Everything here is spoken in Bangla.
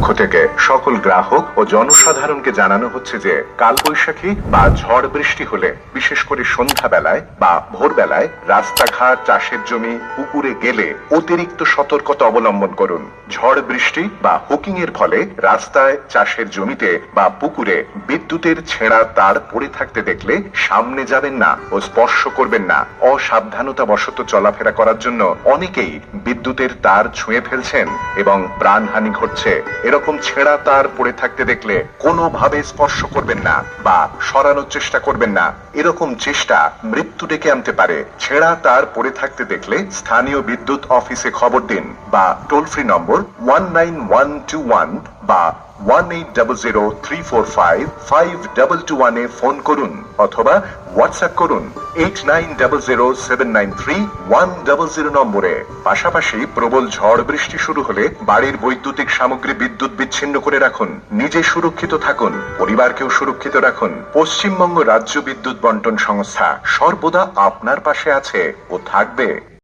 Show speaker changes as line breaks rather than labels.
পক্ষ থেকে সকল গ্রাহক ও জনসাধারণকে জানানো হচ্ছে যে কালবৈশাখী বা ঝড় বৃষ্টি হলে, বিশেষ করে সন্ধ্যাবেলায় বা ভোরবেলায়, রাস্তাঘাট, চাষের জমি, পুকুরে গেলে অতিরিক্ত সতর্কতা অবলম্বন করুন। ঝড় বৃষ্টি বা হুকিং এর ফলে রাস্তায়, চাষের জমিতে বা পুকুরে বিদ্যুতের ছেঁড়া তার পড়ে থাকতে দেখলে সামনে যাবেন না ও স্পর্শ করবেন না। অসাবধানতা বশত চলাফেরা করার জন্য অনেকেই বিদ্যুতের তার ছুঁয়ে ফেলছেন এবং প্রাণহানি ঘটছে। এরকম ছেঁড়া তার পড়ে থাকতে দেখলে কোনোভাবে স্পর্শ করবেন না বা সরানোর চেষ্টা করবেন না। এরকম চেষ্টা মৃত্যু ডেকে আনতে পারে। ছেঁড়া তার পড়ে থাকতে দেখলে স্থানীয় বিদ্যুৎ অফিসে খবর দিন বা toll free number one nine one two one বা one eight double zero three four five five double two ওয়ানে ফোন করুন অথবা হোয়াটসঅ্যাপ করুন eight nine double zero seven nine three one double zero নম্বরে। পাশাপাশি প্রবল ঝড় বৃষ্টি শুরু হলে বাড়ির বৈদ্যুতিক সামগ্রী বিদ্যুৎ বিচ্ছিন্ন করে রাখুন। নিজে সুরক্ষিত থাকুন, পরিবারকেও সুরক্ষিত রাখুন। পশ্চিমবঙ্গ রাজ্য বিদ্যুৎ বন্টন সংস্থা সর্বদা আপনার পাশে আছে ও থাকবে।